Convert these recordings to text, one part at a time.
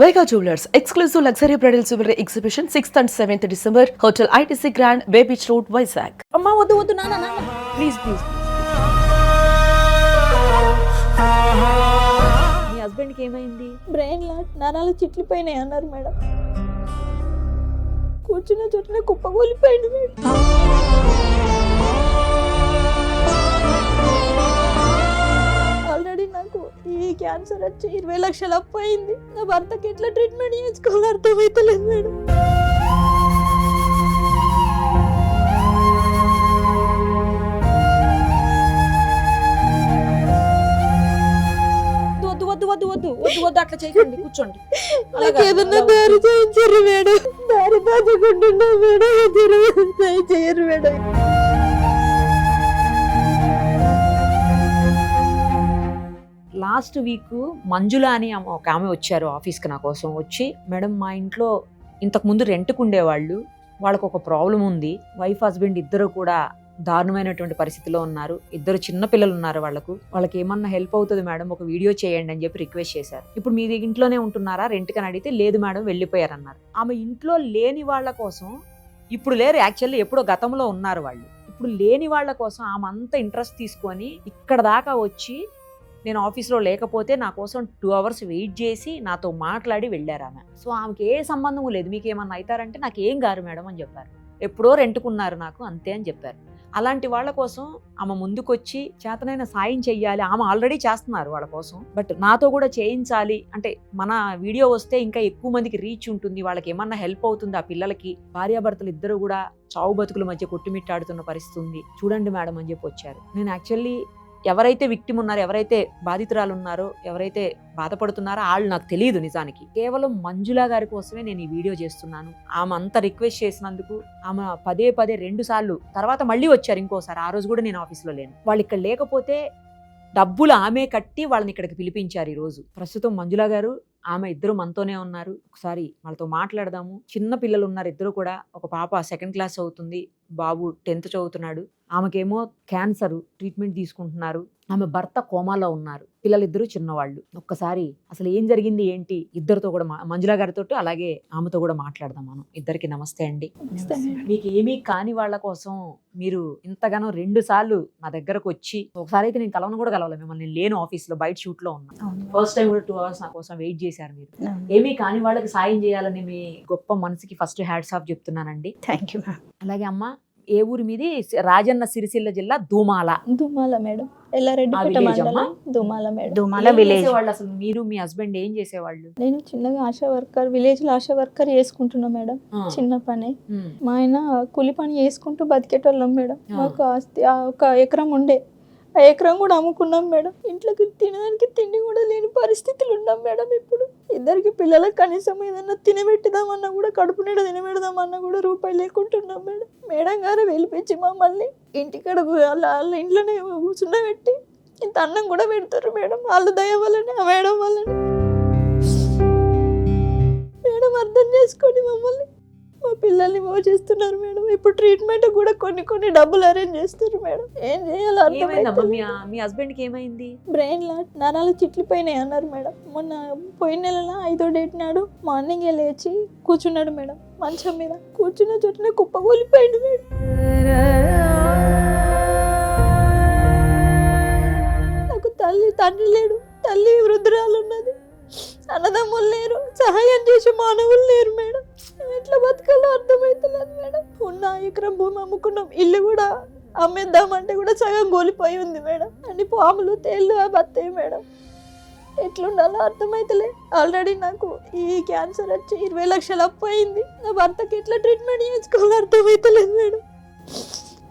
Vega jewellers exclusive luxury bridal jewellery exhibition sixth and seventh December hotel ITC grand beach road Vizag అమ్మ వద్దు please please మీ హస్బెండ్కి ఏమైంది? Brain లా నరాలు చిట్లిపోయినాయి అన్నారు madam. కూర్చున్న చోటనే కుప్ప ఈ క్యాన్సర్ వచ్చి ఇరవై లక్షలు అప్పు అయింది నా భర్తకి ఎట్లా ట్రీట్మెంట్ చేసుకోవాలో అర్థమైతలేదు మేడం. వద్దు వద్దు వద్దు వద్దు వద్దు వద్దు అట్లా చేయకండి కూర్చోండి. ఏదన్నా దారి చేయించరు మేడం. దారి దాచుకుంటున్నా మేడం దయ చేయరు మేడం. లాస్ట్ వీక్ మంజుల అని ఒక ఆమె వచ్చారు ఆఫీస్కి నా కోసం వచ్చి మేడం మా ఇంట్లో ఇంతకుముందు రెంట్కు ఉండేవాళ్ళు వాళ్ళకు ఒక ప్రాబ్లం ఉంది వైఫ్ హస్బెండ్ ఇద్దరు కూడా దారుణమైనటువంటి పరిస్థితిలో ఉన్నారు ఇద్దరు చిన్న పిల్లలు ఉన్నారు వాళ్ళకు వాళ్ళకి ఏమన్నా హెల్ప్ అవుతుంది మేడం ఒక వీడియో చేయండి అని చెప్పి రిక్వెస్ట్ చేశారు. ఇప్పుడు మీ ఇంట్లోనే ఉంటున్నారా రెంట్కి అని అడిగితే లేదు మేడం వెళ్ళిపోయారన్నారు. ఆమె ఇంట్లో లేని వాళ్ళ కోసం ఇప్పుడు లేరు యాక్చువల్లీ ఎప్పుడో గతంలో ఉన్నారు వాళ్ళు. ఇప్పుడు లేని వాళ్ళ కోసం ఆమె అంత ఇంట్రెస్ట్ తీసుకొని ఇక్కడ దాకా వచ్చి నేను ఆఫీస్లో లేకపోతే నా కోసం టూ అవర్స్ వెయిట్ చేసి నాతో మాట్లాడి వెళ్ళారు ఆమె. సో ఆమెకి ఏ సంబంధం లేదు. మీకు ఏమన్నా అవుతారంటే నాకు ఏం గారు మేడం అని చెప్పారు. ఎప్పుడో రెంటుకున్నారు నాకు అంతే అని చెప్పారు. అలాంటి వాళ్ళ కోసం ఆమె ముందుకొచ్చి చేతనైన సాయం చెయ్యాలి. ఆమె ఆల్రెడీ చేస్తున్నారు వాళ్ళ కోసం. బట్ నాతో కూడా చేయించాలి. అంటే మన వీడియో వస్తే ఇంకా ఎక్కువ మందికి రీచ్ ఉంటుంది. వాళ్ళకి ఏమన్నా హెల్ప్ అవుతుంది ఆ పిల్లలకి. భార్యాభర్తలు ఇద్దరు కూడా చావు బతుకుల మధ్య కొట్టుమిట్టాడుతున్న పరిస్థితి ఉంది చూడండి మేడం అని చెప్పి వచ్చారు. నేను యాక్చువల్లీ ఎవరైతే విక్టిమ్ ఉన్నారో ఎవరైతే బాధితురాలు ఉన్నారో ఎవరైతే బాధపడుతున్నారో వాళ్ళు నాకు తెలియదు నిజానికి. కేవలం మంజులా గారి కోసమే నేను ఈ వీడియో చేస్తున్నాను. ఆమె అంత రిక్వెస్ట్ చేసినందుకు ఆమె పదే పదే రెండు సార్లు తర్వాత మళ్ళీ వచ్చారు ఇంకోసారి ఆ రోజు కూడా నేను ఆఫీస్లో లేను. వాళ్ళు ఇక్కడ లేకపోతే డబ్బులు ఆమె కట్టి వాళ్ళని ఇక్కడికి పిలిపించారు ఈ రోజు ప్రస్తుతం మంజులా గారు ఆమె ఇద్దరు మనతోనే ఉన్నారు. ఒకసారి వాళ్ళతో మాట్లాడదాము. చిన్న పిల్లలు ఉన్నారు ఇద్దరు కూడా. ఒక పాప సెకండ్ క్లాస్ అవుతుంది బాబు టెన్త్ చదువుతున్నాడు. ఆమెకేమో క్యాన్సర్ ట్రీట్మెంట్ తీసుకుంటున్నారు. ఆమె భర్త కోమాలో ఉన్నారు. పిల్లలిద్దరూ చిన్నవాళ్ళు. ఒక్కసారి అసలు ఏం జరిగింది ఏంటి? ఇద్దరితో కూడా మంజులా గారితో అలాగే ఆమెతో కూడా మాట్లాడదాం మనం. ఇద్దరికి నమస్తే అండి. మీకు ఏమీ కాని వాళ్ళ కోసం మీరు ఇంతగానో రెండు సార్లు నా దగ్గరకు వచ్చి ఒకసారి అయితే నేను కలవను కూడా కలవాలి మిమ్మల్ని నేను లేను ఆఫీస్లో బయట షూట్లో ఉన్నా. ఫస్ట్ టైం కూడా టూ అవర్స్ నా కోసం వెయిట్ చేశారు మీరు. ఏమీ కాని వాళ్ళకి సాయం చేయాలని మీ గొప్ప మనసుకి ఫస్ట్ హ్యాడ్స్ ఆఫ్ చెప్తున్నానండి. థ్యాంక్ యూ అలాగే అమ్మ ఏ ఊరి మీది? రాజన్న సిరిసిల్ల జిల్లా దూమాల. దుమాల మేడం. ఎల్లారెడ్డిపేట మండలం? దుమాల మేడం. దుమాల ఏం విలేజ్ చేసేవాళ్ళు అసలు? మీరు మీ హస్బెండ్ ఏం చేసేవాళ్ళు? నేను చిన్నగా ఆశా వర్కర్ విలేజ్లో ఆశా వర్కర్ చేసుకుంటున్నా మేడం. ఆ, చిన్న పని. ఉమ్, మా ఆయన కూలి పని చేసుకుంటూ బతికేటోళ్ళం మేడం. ఆ. మాకు ఆస్తి ఆ ఒక ఎకరం ఉండే. ఆ ఎకరం కూడా అమ్ముకున్నాం మేడం. ఇంట్లోకి తినడానికి తిండి కూడా లేని పరిస్థితులు ఉన్నాం మేడం ఇప్పుడు. ఇద్దరికి పిల్లలకు కనీసం ఏదన్నా తినబెట్టుదామన్నా కూడా కడుపు నిండా తినబెడదామన్నా కూడా రూపాయి లేకుంటున్నాం మేడం. మేడం గారు వెళ్ళిపించి మమ్మల్ని ఇంటికాడ వాళ్ళ వాళ్ళ ఇంట్లోనే కూర్చుండబెట్టి ఇంత అన్నం కూడా పెడతారు మేడం. వాళ్ళ దయ వల్లనే ఆ మేడం వల్లనే. మేడం అర్థం చేసుకొని మమ్మల్ని. మా పిల్లల్ని పోషిస్తున్నారు మేడం. ఇప్పుడు ట్రీట్మెంట్ కూడా కొన్ని కొన్ని డబ్బులు అరేంజ్ చేస్తారు మేడం. ఏం చేయాలో ఏమైందమ్మా? మీ అర్థం మీ హస్బెండ్కి ఏమైంది? బ్రెయిన్ లా నరాలు చిట్లిపోయినాయి అన్నారు మేడం. మొన్న పోయిన నెలలో ఐదో డేట్ నాడు మార్నింగ్ లేచి కూర్చున్నాడు మేడం మంచం మీద. కూర్చున్న చోటనే కుప్పకూలిపోయింది మేడం. నాకు తల్లి తండ్రి లేడు. తల్లి వృద్ధురాలు ఉన్నది. అన్నదమ్ములు లేరు సహాయం చేసే మానవులు లేరు మేడం. ఎట్లా బతకాలో అర్థమవుతలేదు మేడం. ఉన్న ఎకరం భూమి అమ్ముకున్నాం ఇల్లు కూడా అమ్మేద్దామంటే కూడా సగం గోలిపోయి ఉంది మేడం. అన్ని పాములు తేళ్ళు అవి వస్తాయి మేడం. ఎట్లుండాలో అర్థమైతలే. ఆల్రెడీ నాకు ఈ క్యాన్సర్ వచ్చి ఇరవై లక్షలు అప్పు అయింది. నా భర్తకి ఎట్లా ట్రీట్మెంట్ చేసుకోవాలో అర్థమైతలేదు మేడం.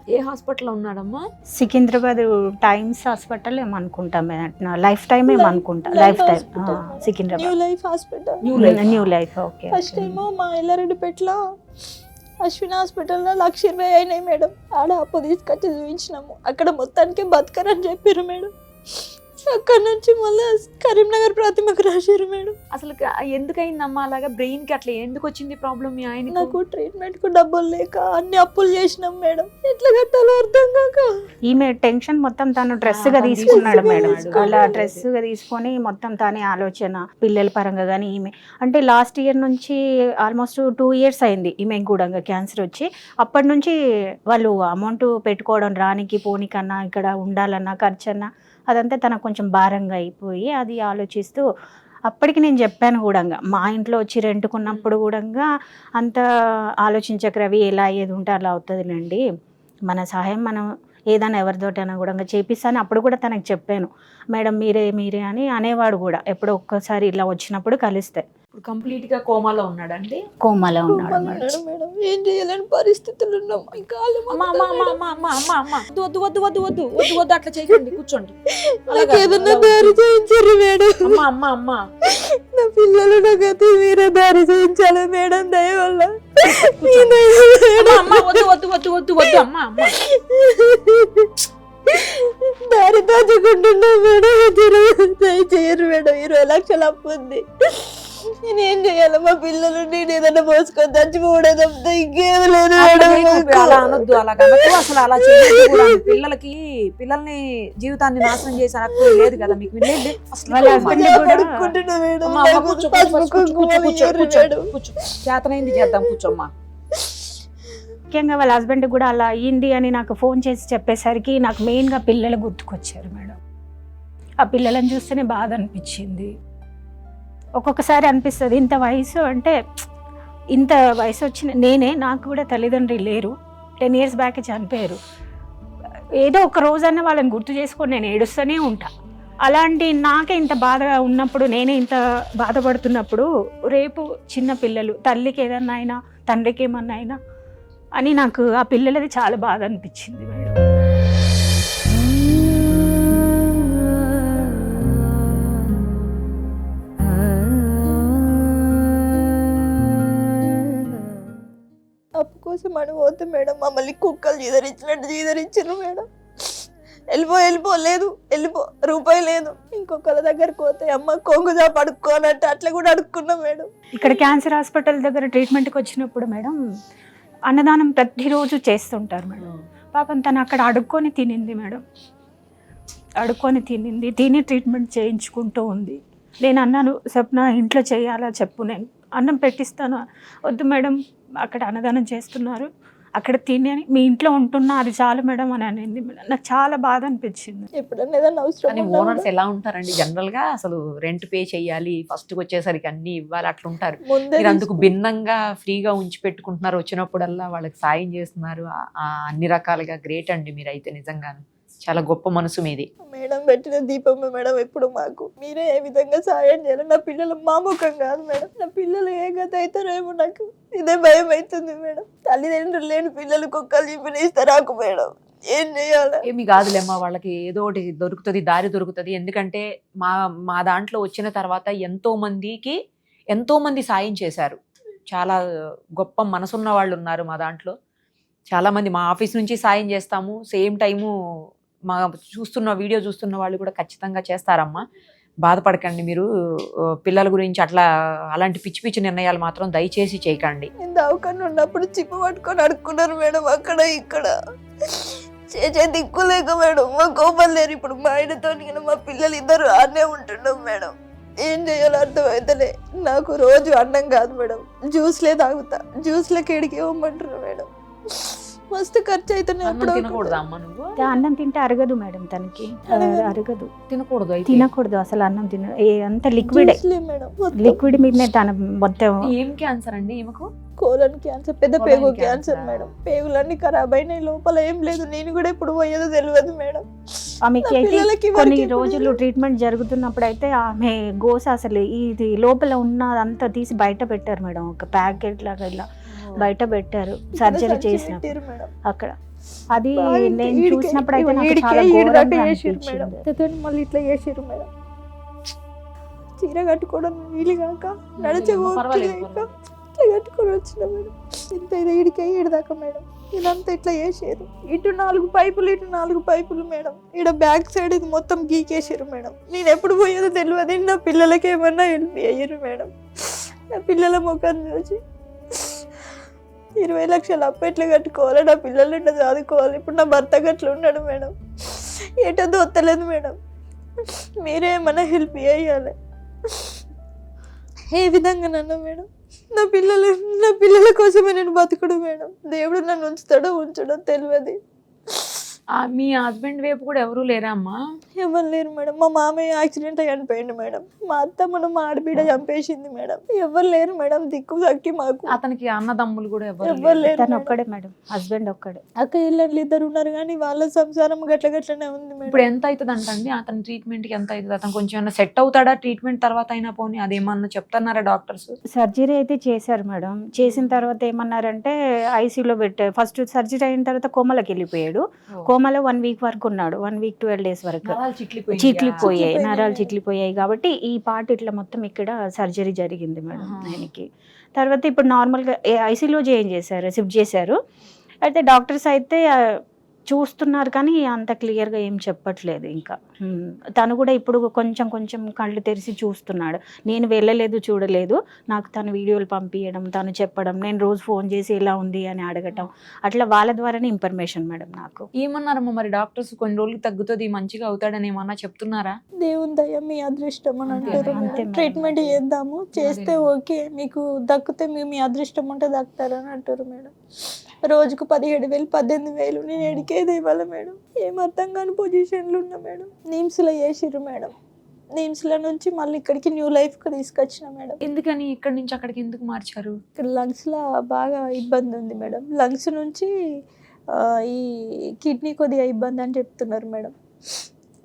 ఏ హాస్పిటల్లో ఉన్నాడమ్మా? సికింద్రాబాద్ టైమ్స్ హాస్పిటల్ ఏమనుకుంటాం లైఫ్ టైం ఏమనుకుంటా? Life life time hospital. New Secunderabad. Life hospital. New life. New life okay first ఏమో మా ఎల్లారెడ్డిపేటలో అశ్విన్ హాస్పిటల్లో లక్ష ఇరవై అయినాయి మేడం. ఆడ అప్పు తీసుకొచ్చి చూపించినాము. అక్కడ మొత్తానికి బతకరని చెప్పారు మేడం. అక్కడ నుంచి మళ్ళీ కరీంనగర్ ప్రతిమకు రాశారు మేడం. అసలు ఎందుకయిందమ్మా అలాగా? బ్రెయిన్కి అట్లా ఎందుకు వచ్చింది ప్రాబ్లం మీ ఆయన నాకు ట్రీట్మెంట్కు డబ్బులు లేక అన్ని అప్పులు చేసినాం మేడం. ఎట్లా కట్టాలో అర్థం కాక. ఈమె టెన్షన్ మొత్తం తను డ్రెస్గా తీసుకున్నాడు మేడం. అలా డ్రెస్గా తీసుకొని మొత్తం తానే ఆలోచన పిల్లల పరంగా కానీ ఈమె అంటే లాస్ట్ ఇయర్ నుంచి ఆల్మోస్ట్ టూ ఇయర్స్ అయింది ఈమె కూడా క్యాన్సర్ వచ్చి. అప్పటి నుంచి వాళ్ళు అమౌంట్ పెట్టుకోవడం రానికి పోనీకన్నా ఇక్కడ ఉండాలన్నా ఖర్చు అన్నా అదంతా తనకు కొంచెం భారంగా అయిపోయి అది ఆలోచిస్తూ అప్పటికి నేను చెప్పాను కూడా మా ఇంట్లో వచ్చి రెంట్కున్నప్పుడు కూడా అంత ఆలోచించక రవి ఎలా ఏది ఉంటే అలా అవుతుందిలేండి. మన సహాయం మనం ఏదైనా ఎవరితోటైనా కూడా చేపిస్తాను. అప్పుడు కూడా తనకు చెప్పాను మేడం మీరే మీరే అని అనేవాడు కూడా ఎప్పుడో ఒక్కసారి ఇలా వచ్చినప్పుడు కలిస్తే. ఇప్పుడు కంప్లీట్గా కోమాలో ఉన్నాడండి కోమలో ఉన్నాడు మేడం ఏం చేయలేని పరిస్థితులు ఉన్నాం ఇంకా కాళ్ళు అమ్మా అమ్మా అమ్మా అమ్మా అమ్మా అమ్మా అమ్మా వద్దు వద్దు వద్దు వద్దు వద్దు వద్దు అట్లా చేయకండి కూర్చోండి ఏదన్నా దారి. చేయించరు మేడం అమ్మా అమ్మా అమ్మా నా పిల్లలు నాకైతే మీరే దారి చేయించాలి మేడం దయ వల్ల అమ్మా వద్దు వద్దు వద్దు వద్దు వద్దు అమ్మా అమ్మా దారి దాచుకుంటున్నా మేడం దయ చేయరు మేడం ఇరవై లక్షలు అప్పు ఉంది నేనేం చేయాలి? మా పిల్లలు నేను ఏదైనా మోసుకొని చచ్చిపోవడం తప్పితే ఇంకేం లేదు అలా అనొద్దు అలా అసలు అలా కూడా. పిల్లలకి పిల్లల్ని జీవితాన్ని నాశనం చేసే హక్కు లేదు కదా మీకు. కూర్చో. చేతనైంది చేద్దాం కూర్చోమ్మా. ముఖ్యంగా వాళ్ళ హస్బెండ్ కూడా అలా అయ్యింది అని నాకు ఫోన్ చేసి చెప్పేసరికి నాకు మెయిన్గా పిల్లలు గుర్తుకొచ్చారు మేడం. ఆ పిల్లలను చూస్తేనే బాధ అనిపించింది. ఒక్కొక్కసారి అనిపిస్తుంది ఇంత వయసు అంటే ఇంత వయసు వచ్చిన నేనే నాకు కూడా తల్లిదండ్రులు లేరు. టెన్ ఇయర్స్ బ్యాక్ చనిపోయారు. ఏదో ఒక రోజన్నా వాళ్ళని గుర్తు చేసుకొని నేను ఏడుస్తూనే ఉంటా. అలాంటి నాకే ఇంత బాధగా ఉన్నప్పుడు నేనే ఇంత బాధపడుతున్నప్పుడు రేపు చిన్న పిల్లలు తల్లికి ఏదన్నా అయినా తండ్రికి ఏమన్నా అయినా అని నాకు ఆ పిల్లలది చాలా బాధ అనిపించింది మేడం. కోసం అని పోతే మేడం. మమ్మల్ని కుక్కలు జీదరించినట్టు జీదరించారు మేడం. వెళ్ళిపో వెళ్ళిపో. లేదు వెళ్ళిపో. రూపాయి లేదు. ఇంకొకళ్ళ దగ్గరకు పోతే అమ్మ కొంగు జాప అడుక్కో అన్నట్టు అట్లా కూడా అడుక్కున్నాం మేడం. ఇక్కడ క్యాన్సర్ హాస్పిటల్ దగ్గర ట్రీట్మెంట్కి వచ్చినప్పుడు మేడం అన్నదానం ప్రతిరోజు చేస్తుంటారు మేడం. పాపం తను అక్కడ అడుక్కొని తినింది మేడం. అడుక్కొని తినింది తిని ట్రీట్మెంట్ చేయించుకుంటూ ఉంది. నేను అన్నాను స్వప్న ఇంట్లో చేయాలా చెప్పు. నేను అన్నం పెట్టిస్తాను. వద్దు మేడం. అక్కడ అన్నదానం చేస్తున్నారు. అక్కడ తిని అని మీ ఇంట్లో ఉంటున్నా అది చాలు మేడం అని అనింది నాకు చాలా బాధ అనిపించింది. ఎప్పుడన్నా అవసరం ఓనర్స్ ఎలా ఉంటారండి? జనరల్గా అసలు రెంట్ పే చేయాలి ఫస్ట్ వచ్చేసరికి అన్ని ఇవ్వాలి అట్లా ఉంటారు ముందే మీరు అందుకు భిన్నంగా ఫ్రీగా ఉంచి పెట్టుకుంటున్నారు. వచ్చినప్పుడల్లా వాళ్ళకి సాయం చేస్తున్నారు. అన్ని రకాలుగా గ్రేట్ అండి మీరైతే నిజంగాను. చాలా గొప్ప మనసు మీది. మేడం పెట్టిన దీపమే మేడం ఎప్పుడు మాకు. మీరే ఏ విధంగా సాయం చేయాలి? నా పిల్లలు మా ముఖం కాదు మేడం. నా పిల్లలు ఏ గత అవుతారేమో నాకు ఇదే భయం అవుతుంది మేడం. తల్లిదండ్రులు లేని పిల్లలు కుక్కలు చెప్పిన ఇస్తారాకు మేడం. ఏం చేయాలి? ఏమి కాదులేమ్మా వాళ్ళకి ఏదో ఒకటి దొరుకుతుంది దారి దొరుకుతుంది. ఎందుకంటే మా మా దాంట్లో వచ్చిన తర్వాత ఎంతో మందికి ఎంతో మంది సాయం చేశారు. చాలా గొప్ప మనసున్న వాళ్ళు ఉన్నారు మా దాంట్లో. చాలా మంది మా ఆఫీస్ నుంచి సాయం చేస్తాము. సేమ్ టైము మా చూస్తున్న వీడియో చూస్తున్న వాళ్ళు కూడా ఖచ్చితంగా చేస్తారమ్మా. బాధపడకండి మీరు. పిల్లల గురించి అట్లా అలాంటి పిచ్చి పిచ్చి నిర్ణయాలు మాత్రం దయచేసి చేయకండి. నేను ఉన్నప్పుడు చిప్పు పట్టుకొని అడుక్కున్నారు మేడం అక్కడ ఇక్కడ. చేసే దిక్కు లేక మేడం మా కోపం లేరు. ఇప్పుడు మా ఆయనతో నేను మా పిల్లలు ఇద్దరు ఆడనే ఉంటున్నాం మేడం. ఏం చేయాలో అర్థమైతలే. నాకు రోజు అన్నం కాదు మేడం. జ్యూస్లే తాగుతా. జ్యూస్లకి ఎడికి ఇవ్వమంటారు మేడం. మస్తు ఖర్చు అవుతున్నాయి అన్నం అప్పుడు తినకూడదా అమ్మ నువ్వు? అన్నం తింటే అరగదు మేడం తనకి. అరగదు. అరగదు. తినకూడదు అయితే. తినకూడదు అసలు అన్నం తిన ఏ అంత లిక్విడే. లిక్విడ్ మీదనే తన మొత్తం. ఏం క్యాన్సర్ అండి ఈమెకు? కోలన్ క్యాన్సర్ పెద్ద పేగు క్యాన్సరా? మేడం. పేగులన్నీ ఖరాబ్ అయినాయి లోపల ఏం లేదు. నేను కూడా ఇప్పుడు పోయేదో తెలియదు మేడం. ఆమెకి అయితే కొన్ని రోజులు ట్రీట్మెంట్ జరుగుతున్నప్పుడు అయితే ఆమె గోస అసలు ఇది లోపల ఉన్నదంతా తీసి బయట పెట్టారు మేడం. ఒక ప్యాకెట్ లాగా ఇలా. బయట పెట్టారు సర్జరీ చేసినప్పుడు. అక్కడ. అది నేను చూసినప్పుడు అయితే నాకు చాలా ఘోరంగా అనిపించింది. మళ్ళీ ఇట్లా చేసిర్రు మేడం. చీర కట్టుకోవడం వీలు కాక నడిచే. ఇట్లా కట్టుకొని వచ్చిన మేడం. ఇంత ఇది ఈడికే ఈడి దాకా మేడం. ఇదంతా ఇట్లా చేసారు ఇటు నాలుగు పైపులు ఇటు నాలుగు పైపులు మేడం. ఇక్కడ బ్యాక్ సైడ్ ఇది మొత్తం గీకేసారు మేడం. నేను ఎప్పుడు పోయేదో తెలియదు. నా పిల్లలకి ఏమన్నా హెల్ప్ అయ్యారు మేడం. నా పిల్లల ముఖం చూసి ఇరవై లక్షలు అప్పెట్లు కట్టుకోవాలి? నా పిల్లలు చదువుకోవాలి? ఇప్పుడు నా భర్త గట్లు ఉన్నాడు మేడం. ఏటో దొత్తలేదు మేడం. మీరే ఏమన్నా హెల్ప్ చేయాలి? ఏ విధంగా నన్ను మేడం? నా పిల్లలు నా పిల్లల కోసమే నేను బతుకుడు మేడం. దేవుడు నన్ను ఉంచుతాడో ఉంచడో తెలియదు. మీ హస్బెండ్ వైపు కూడా ఎవరు లేరా అమ్మా ఎవరు లేరు మేడం. మా మామయ్య యాక్సిడెంట్ అయ్యి చనిపోయింది మేడం. మా అత్త మన మా ఆడబిడ్డ చంపేసింది మేడం. ఎవరు లేరు మేడం. దిక్కు దక్కి మాకు. అతనికి అన్నదమ్ములు కూడా ఎవరు ఎవరు లేరు. తను. ఒక్కడే మేడం. హస్బెండ్ ఒక్కడే. అక్క ఇళ్ళని ఇద్దరు ఉన్నారు కానీ వాళ్ళ సంసారం గట్ల గట్లనే ఉంది ఇప్పుడు మేడం ఎంత అవుతుంది అంటండి అతని ట్రీట్మెంట్కి ఎంత అవుతుంది అతను కొంచెం ఏమైనా సెట్ అవుతాడా ట్రీట్మెంట్ తర్వాత అయినా పోనీ? అదేమన్నా చెప్తున్నారా డాక్టర్స్ సర్జరీ అయితే చేశారు మేడం. చేసిన తర్వాత ఏమన్నారంటే ఐసీయూలో పెట్టారు. ఫస్ట్ సర్జరీ అయిన తర్వాత కోమలోకి వెళ్ళిపోయాడు. కోమలో వన్ వీక్ వరకు ఉన్నాడు. వన్ వీక్ ట్వెల్వ్ డేస్ వరకు. చిట్లిపోయాయి. నరాలు. చిట్లిపోయాయి కాబట్టి ఈ పార్ట్ ఇట్లా మొత్తం ఇక్కడ సర్జరీ జరిగింది మేడం. ఆయనకి. తర్వాత ఇప్పుడు నార్మల్గా ఐసీలో జాయిన్ చేశారు షిఫ్ట్ చేశారు. అయితే డాక్టర్స్ అయితే చూస్తున్నారు కానీ అంత క్లియర్గా ఏం చెప్పట్లేదు ఇంకా. తను కూడా ఇప్పుడు కొంచెం కొంచెం కళ్ళు తెరిచి చూస్తున్నాడు. నేను వెళ్ళలేదు చూడలేదు. నాకు తను వీడియోలు పంపించడం తను చెప్పడం నేను రోజు ఫోన్ చేసి ఎలా ఉంది అని అడగటం అట్లా వాళ్ళ ద్వారానే ఇన్ఫర్మేషన్ మేడం నాకు. ఏమన్నారమ్మా మరి? డాక్టర్స్ కొన్ని రోజులు తగ్గుతుంది మంచిగా అవుతాడని ఏమన్నా చెప్తున్నారా? దేవుని దయ మీ అదృష్టం అని అంటారు. ట్రీట్మెంట్. చేద్దాము. చేస్తే. ఓకే. మీకు దక్కితే మీ మీ అదృష్టం ఉంటే దక్కుతారని అంటారు మేడం. రోజుకు పదిహేడు వేలు పద్దెనిమిది వేలు. నేను ఎడికేది ఇవ్వాలి మేడం? ఏం అర్థం కాని పొజిషన్లు ఉన్నా మేడం. నిమ్స్లో చేసిర్రు మేడం. నిమ్స్లో నుంచి మళ్ళీ ఇక్కడికి న్యూ లైఫ్కి తీసుకొచ్చిన మేడం. ఎందుకని ఇక్కడి నుంచి అక్కడికి ఎందుకు మార్చారు? ఇక్కడ లంగ్స్లో బాగా ఇబ్బంది ఉంది మేడం. లంగ్స్ నుంచి ఈ కిడ్నీ కొద్దిగా ఇబ్బంది అని చెప్తున్నారు మేడం.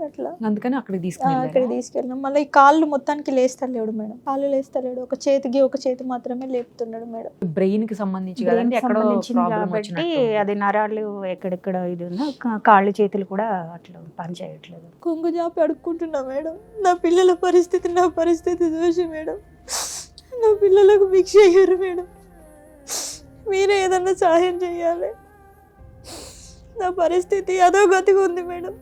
అట్లా. అందుకని అక్కడికి ఆ, అక్కడ తీసుకెళ్ళినాం. మళ్ళీ ఈ కాళ్ళు మొత్తానికి లేస్తలేడు మేడం. కాళ్ళు లేస్తలేడు. ఒక చేతికి ఒక చేతి మాత్రమే లేపుతున్నాడు మేడం. బ్రెయిన్కి సంబంధించి కాబట్టి అది నరాలు ఎక్కడెక్కడ ఇది ఉందో కా- కాళ్ళు చేతులు కూడా అట్లా పనిచేయట్లేదు. కొంగు జాపి అడుక్కుంటున్నా మేడం. నా పిల్లల పరిస్థితి నా పరిస్థితి చూసి మేడం. నా పిల్లలకు భిక్ష అయ్యారు మేడం. మీరే ఏదన్నా సహాయం చేయాలి. నా పరిస్థితి అదో గతిగా ఉంది మేడం.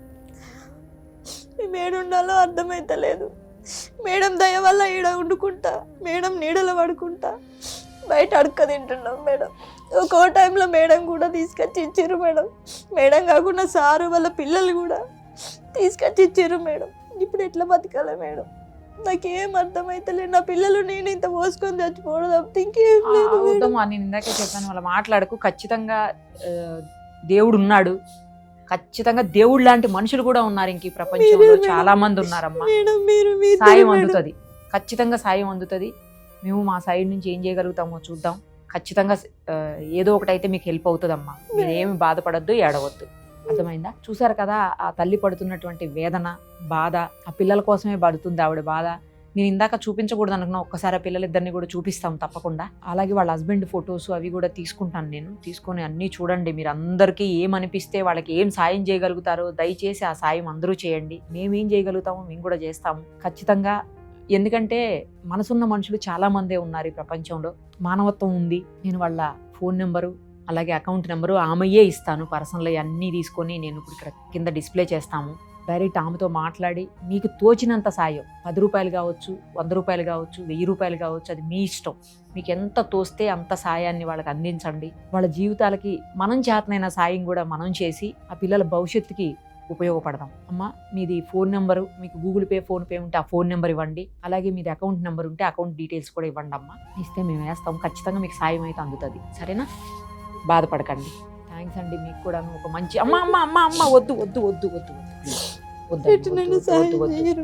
మేము ఏడుండాలో అర్థమైతలేదు మేడం దయ వల్ల ఈడ వండుకుంటా మేడం నీడలో పడుకుంటా. బయట అడక తింటున్నాం మేడం. ఒక్కో టైంలో మేడం కూడా తీసుకొచ్చి ఇచ్చారు మేడం. మేడం కాకుండా సారు వాళ్ళ పిల్లలు కూడా తీసుకొచ్చి ఇచ్చారు మేడం. ఇప్పుడు ఎట్లా బతకాలి మేడం? నాకేం అర్థమైతలేదు నా పిల్లలు నేను ఇంత పోసుకొని చచ్చిపోవడం తప్పితే ఇంకేం లేదు నేను ఇందాకే చెప్పాను వాళ్ళ మాట్లాడకు. ఖచ్చితంగా దేవుడు ఉన్నాడు. ఖచ్చితంగా దేవుడు లాంటి మనుషులు కూడా ఉన్నారు ఇంక ఈ ప్రపంచంలో. చాలా మంది ఉన్నారమ్మా. సాయం. అందుతుంది. ఖచ్చితంగా సాయం అందుతుంది. మేము మా సైడ్ నుంచి ఏం చేయగలుగుతామో చూద్దాం. ఖచ్చితంగా ఏదో ఒకటి అయితే మీకు హెల్ప్ అవుతుందమ్మా. మీరు ఏమి బాధపడద్దు ఏడవద్దు. అర్థమైందా? చూసారు కదా ఆ తల్లి పడుతున్నటువంటి వేదన బాధ ఆ పిల్లల కోసమే పడుతుంది ఆవిడ బాధ. నేను ఇందాక చూపించకూడదు అనుకున్నా ఒక్కసారి పిల్లలు పిల్లలిద్దరిని కూడా చూపిస్తాం తప్పకుండా. అలాగే వాళ్ళ హస్బెండ్ ఫొటోస్ అవి కూడా తీసుకుంటాను నేను. తీసుకొని అన్నీ చూడండి మీరు అందరికీ ఏమనిపిస్తే వాళ్ళకి ఏం సాయం చేయగలుగుతారో దయచేసి ఆ సాయం అందరూ చేయండి. మేమేం చేయగలుగుతామో మేము కూడా చేస్తాము. ఖచ్చితంగా ఎందుకంటే మనసున్న మనుషులు చాలామందే ఉన్నారు ఈ ప్రపంచంలో. మానవత్వం ఉంది. నేను వాళ్ళ ఫోన్ నెంబరు అలాగే అకౌంట్ నెంబరు ఆమెయే ఇస్తాను. పర్సనల్ అన్నీ తీసుకొని నేను ఇప్పుడు ఇక్కడ కింద డిస్ప్లే చేస్తాము. డైరెక్ట్ ఆమెతో మాట్లాడి మీకు తోచినంత సాయం. పది రూపాయలు కావచ్చు వంద రూపాయలు కావచ్చు వెయ్యి రూపాయలు కావచ్చు అది మీ ఇష్టం. మీకు ఎంత తోస్తే అంత సాయాన్ని వాళ్ళకి అందించండి. వాళ్ళ జీవితాలకి మనం చేతనైన సాయం కూడా మనం చేసి ఆ పిల్లల భవిష్యత్తుకి ఉపయోగపడదాం. అమ్మ మీది ఫోన్ నెంబరు మీకు గూగుల్ పే ఫోన్ పే ఉంటే ఆ ఫోన్ నెంబర్ ఇవ్వండి. అలాగే మీది అకౌంట్ నెంబర్ ఉంటే అకౌంట్ డీటెయిల్స్ కూడా ఇవ్వండి అమ్మ. ఇస్తే మేము వేస్తాం. ఖచ్చితంగా మీకు సాయం అయితే అందుతుంది. సరేనా? బాధపడకండి. థ్యాంక్స్ అండి మీకు కూడా ఒక మంచి అమ్మ అమ్మ అమ్మ అమ్మ వద్దు వద్దు వద్దు వద్దు వద్దు. వద్దు వద్దు,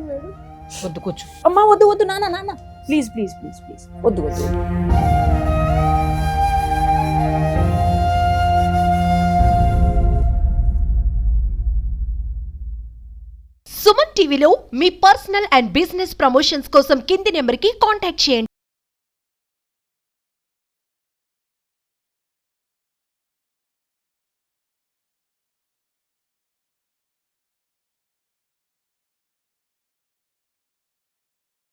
వద్దు, కూర్చో. అమ్మా నాన్న నాన్న. Please please please please. వద్దు వద్దు. సుమన్ టీవీలో మీ పర్సనల్ అండ్ బిజినెస్ ప్రమోషన్స్ కోసం కింది నెంబర్కి కాంటాక్ట్ చేయండి.